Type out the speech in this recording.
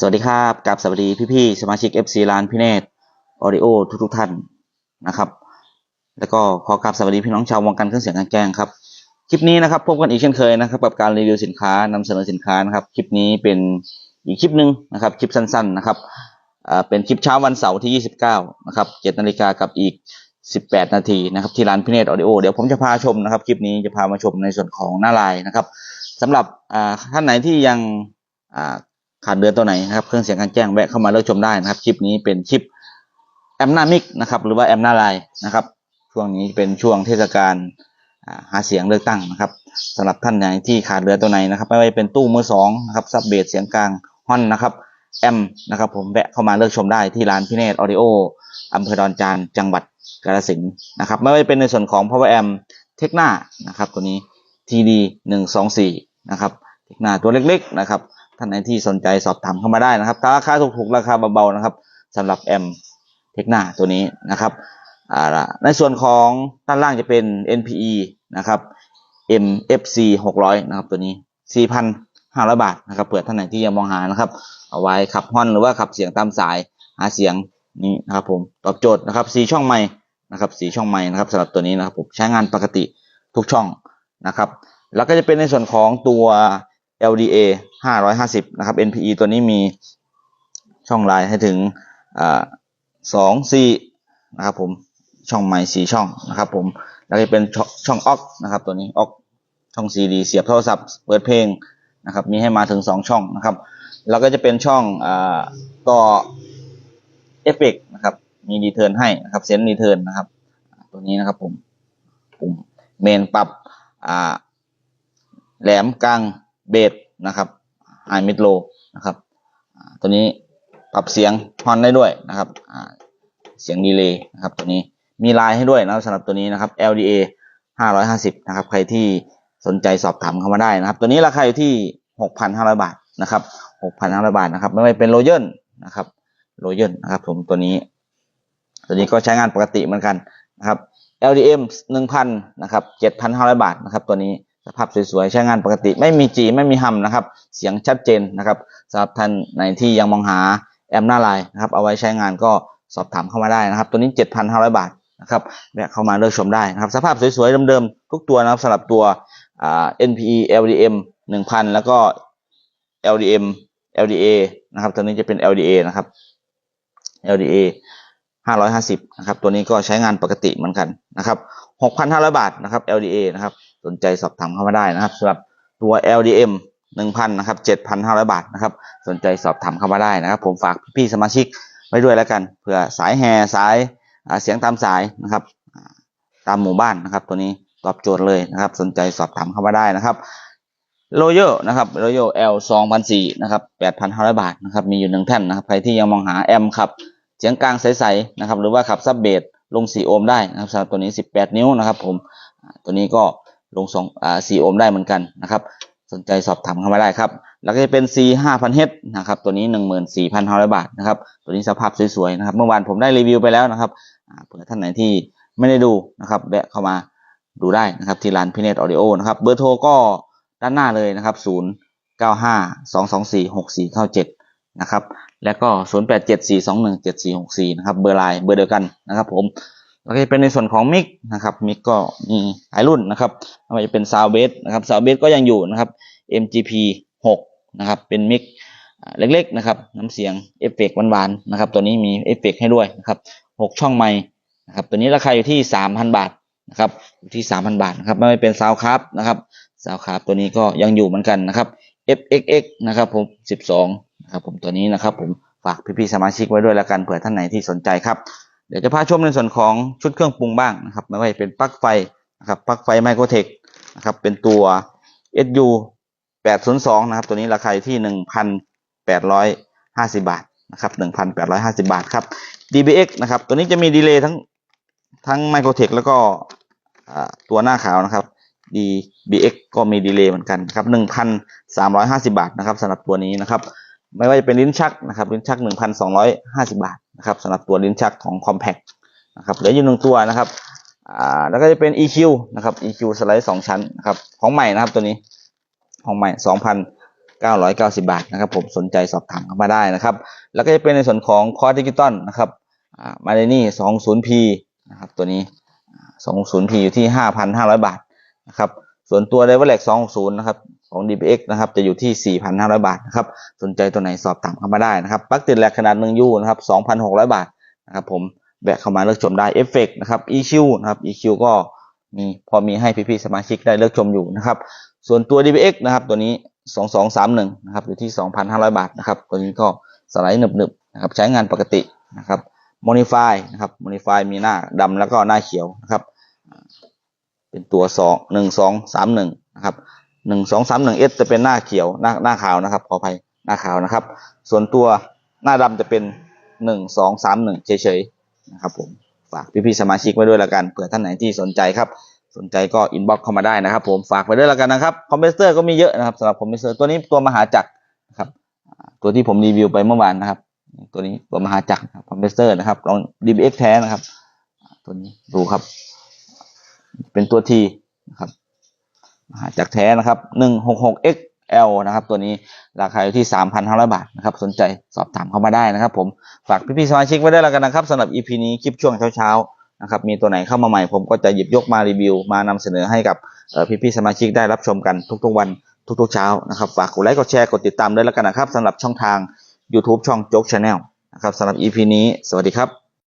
สวัสดีครับกับสวัสดีพี่ๆสมาชิก FC ร้านพี่เนตออดิโอทุกๆท่านนะครับ แล้วก็ขอกราบสวัสดีพี่น้องชาววงการเครื่องเสียงกางแจ้งครับ คลิปนี้นะครับพบกันอีกเช่นเคยนะครับกับการรีวิวสินค้านำเสนอสินค้านะครับ คลิปนี้เป็นอีกคลิปหนึ่งนะครับ คลิปสั้นๆนะครับอ่าเป็นคลิปเช้าวันเสาร์ที่ 29นะครับ7นาฬิกากับอีก 18 นาทีนะครับที่ร้านพี่เนตออดิโอเดี๋ยวผมจะพาชมนะครับคลิปนี้จะพามาชมในส่วนของหน้าลายนะครับสำหรับอ่าท่านไหนที่ยังอ่า ขาดเดือนตัวไหนนะครับเครื่องเสียงการแจ้งแวะเข้ามาเลือกชมได้นะครับคลิปนี้เป็นคลิปแอมนามิกนะครับหรือว่าแอมนาไลน์นะครับช่วงนี้เป็นช่วงเทศกาลหาเสียงเลือกตั้งนะครับสำหรับท่านไหนที่ขาดเรือตัวไหนนะครับ ไม่ว่าจะเป็นตู้มือสองนะครับซับเบสเสียงกลางฮอนนะครับแอมนะครับผมแวะเข้ามาเลือกชมได้ที่ร้านพิเนตออดิโออำเภอดอนจานจังหวัดกาฬสินธุ์นะครับไม่ว่าจะเป็นในส่วนของ power amp เทคนานะครับตัวนี้ TD หนึ่งสองสี่นะครับเทคนาตัวเล็กๆนะครับ ท่านไหนที่สนใจสอบถามเข้ามาได้นะครับราคาถูกๆราคาเบาๆนะครับสำหรับแอมเทคนาตัวนี้นะครับอ่าในส่วนของด้านล่างจะเป็น NPE นะครับ MFC 600 นะครับตัวนี้ 4,500 บาทนะครับเผื่อท่านไหนที่ยังมองหานะครับ เอาไว้ขับฮอนหรือว่าขับเสียงตามสายหาเสียงนี้นะครับผมตอบโจทย์นะครับสีช่องไม้นะครับสีช่องไม้นะครับสำหรับตัวนี้นะครับผมใช้งานปกติทุกช่องนะครับ แล้วก็จะเป็นในส่วนของตัว LDA 550 นะครับ NPE ตัวนี้มีช่องลายให้ถึงอ่าสองสี่นะครับผมช่องใหม่สี่ช่องนะครับผมแล้วก็เป็นช่องออกนะครับ ตัวนี้ออกช่อง CD เสียบโทรศัพท์เปิดเพลงนะครับ มีให้มาถึงสองช่องนะครับ แล้วก็จะเป็นช่องอต่อเอฟเฟกนะครับ มีรีเทิร์นให้นะครับเซนรีเทิร์นนะครับ ตัวนี้นะครับผมปุ่มเมนปรับแหลมกลาง เบสนะครับไฮมิดโลนะครับตัวนี้ปรับเสียงฮอนได้ด้วยนะครับเสียงดีเลย์นะครับตัวนี้มีลายให้ด้วยนะครับสำหรับตัวนี้นะครับ LDA 550นะครับใครที่สนใจสอบถามเข้ามาได้นะครับ ตัวนี้ราคาอยู่ที่ 6,500 บาทนะครับ 6,500 บาทนะครับ ไม่ว่าเป็นโรเยนนะครับโรเยนนะครับผมตัวนี้ ตัวนี้ก็ใช้งานปกติเหมือนกันนะครับ LDM 1,000 นะครับ 7,500 บาทนะครับ ตัวนี้ ภาพสวยๆ ใช้งานปกติ ไม่มีจีไม่มีฮัมนะครับ เสียงชัดเจนนะครับสำหรับท่านไหนที่ยังมองหาแอมหน้าลน์นะครับ เอาไว้ใช้งานก็สอบถามเข้ามาได้นะครับ ตัวนี้ 7,500 บาทนะครับแวะเข้ามาเลือกชมได้นะครับ สภาพสวยๆ เดิมๆ ทุกตัวนะครับสำหรับตัวอ่า NPE LDM 1,000 แล้วก็ LDM LDA นะครับ ตัวนี้จะเป็น LDA นะครับ LDA 550นะครับตัวนี้ก็ใช้งานปกติเหมือนกันนะครับ6,500 บาทนะครับ LDA นะครับสนใจสอบถามเข้ามาได้นะครับสำหรับตัว LDM 1,000นะครับ7,500 บาทนะครับสนใจสอบถามเข้ามาได้นะครับ ผมฝากพี่ๆสมาชิกไว้ด้วยแล้วกันเผื่อสายแห่สายเสียงตามสายนะครับตามหมู่บ้านนะครับ ตัวนี้ตอบโจทย์เลยนะครับ สนใจสอบถามเข้ามาได้นะครับโรโยนะครับโรโย L 2,004นะครับ8,500 บาทนะครับมีอยู่หนึ่งแท่นนะครับใครที่ยังมองหาแอมครับ เสียงกลางใสๆนะครับหรือว่าขับซับเบสลง 4 โอห์มได้นะครับสำหรับตัวนี้ 18 นิ้วนะครับผมตัวนี้ก็ลงสองอ่า4โอห์มได้เหมือนกันนะครับสนใจสอบถามเข้ามาได้ครับ แล้วก็จะเป็น C 5,000 H นะครับ ตัวนี้ 14,500 บาทนะครับ ตัวนี้สภาพสวยๆนะครับ เมื่อวานผมได้รีวิวไปแล้วนะครับเผื่อท่านไหนที่ไม่ได้ดูนะครับแวะเข้ามาดูได้นะครับที่ร้านพิเนตออดิโอนะครับ เบอร์โทรก็ด้านหน้าเลยนะครับ 0 9 5 2 2 4 6 4 9 7 นะครับ แล้วก็ 0 8 7 4 2 1 7 4 6 4 นะครับ เบอร์ไลน์เบอร์เดียวกันนะครับผมแล้วก็จะเป็นในส่วนของมิกนะครับมิกก็มีหลายรุ่นนะครับไม่ว่าจะเป็นซาวเบสนะครับซาวเบสก็ยังอยู่นะครับ MGP 6นะครับเป็นมิกเล็กๆนะครับน้ำเสียงเอฟเฟกต์หวานๆนะครับตัวนี้มีเอฟเฟกต์ให้ด้วยนะครับ6ช่องไม้นะครับตัวนี้ราคาอยู่ที่ 3,000 บาทนะครับอยู่ที่ 3,000 บาทนะครับไม่ว่าเป็นซาวครับนะครับซาวครับตัวนี้ก็ยังอยู่เหมือนกันนะครับ FXX นะครับผม12 นะครับผมตัวนี้นะครับผมฝากพี่ๆสมาชิกไว้ด้วยล้วกันเผื่อท่านไหนที่สนใจครับเดี๋ยวจะพาชมในส่วนของชุดเครื่องปรุงบ้างนะครับไม่ว่าจะเป็นปลั๊กไฟนะครับปลั๊กไฟไมโครเทคนะครับเป็นตัว SU 802นะครับตัวนี้ราคาอยู่ที่ 1,850 บาทนะครับ1,850 บาทครับ DBX นะครับตัวนี้จะมีดีเลย์ทั้งทั้งไมโครเทคแล้วก็ตัวหน้าขาวนะครับ DBX ก็มีดีเลย์เหมือนกันนะครับ1,350 บาทนะครับสำหรับตัวนี้นะครับ ไม่ว่าจะเป็นลิ้นชักนะครับลิ้นชัก 1,250 บาทนะครับสำหรับตัวลิ้นชักของ Compact นะครับเหลืออยู่หนึ่งตัวนะครับอ่าแล้วก็จะเป็น EQ นะครับ EQ สไลด์สองชั้นนะครับของใหม่นะครับตัวนี้ของใหม่990 บาทนะครับผมสนใจสอบถามเข้ามาได้นะครับ แล้วก็จะเป็นในส่วนของคอร์ดิจิตอลนะครับมาเดนี่ 20p นะครับตัวนี้ 20p อยู่ที่ 5,500 บาทนะครับส่วนตัว l e v e l e x 260 นะครับ ของ DPX นะครับจะอยู่ที่ 4,500 บาทนะครับสนใจตัวไหนสอบถามเข้ามาได้นะครับปลั๊กติดแหลกขนาด1ยูนะครับ2,600 บาทนะครับผมแบะเข้ามาเลือกชมได้เอฟเฟกนะครับ EQ นะครับ EQ ก็มีพอมีให้พี่ๆสมาชิกได้เลือกชมอยู่นะครับส่วนตัว DPX นะครับตัวนี้ 2231นะครับอยู่ที่ 2,500 บาทนะครับตัวนี้ก็สไลด์หนึบๆนะครับใช้งานปกตินะครับ Modify นะครับ Modify มีหน้าดำแล้วก็หน้าเขียวนะครับเป็นตัวสองหนึ่งสองสามหนึ่งนะครับ หนึ่งสองสามหนึ่งเอสจะเป็นหน้าเขียวหน้าหน้าขาวนะครับขออภัยหน้าขาวนะครับ ส่วนตัวหน้าดำจะเป็นหนึ่งสองสามหนึ่งเฉยๆนะครับผมฝากพี่ๆสมาชิกไว้ด้วยละกันเผื่อท่านไหนที่สนใจครับ สนใจก็อินบ็อกเข้ามาได้นะครับ ผมฝากไว้ด้วยละกันนะครับคอมเพรสเตอร์ก็มีเยอะนะครับสำหรับคอมเพรสเตอร์ตัวนี้ตัวมหาจักรนะครับตัวที่ผมรีวิวไปเมื่อวานนะครับ ตัวนี้ตัวมหาจักรคอมเพรสเตอร์นะครับลอง DBX แท้นะครับ ตัวนี้ดูครับ เป็นตัวทีนะครับ มหากแท้นะครับหนึ่งหกหก XL นะครับ ตัวนี้ราคาอยู่ที่สามพันห้าร้อยบาทนะครับ สนใจสอบถามเข้ามาได้นะครับ ผมฝากพี่ๆสมาชิกไว้ด้วยแล้วกันนะครับสำหรับ EP นี้คลิปช่วงเช้าๆนะครับ มีตัวไหนเข้ามาใหม่ผมก็จะหยิบยกมารีวิว มานำเสนอให้กับพี่ๆสมาชิกได้รับชมกันทุกๆวันทุกๆเช้านะครับฝากกดไลค์กดแชร์กดติดตามด้วยแล้วกันนะครับสำหรับช่องทาง YouTube ช่องโจ๊กชาแนลนะครับสำหรับ EP นี้ สวัสดีครับ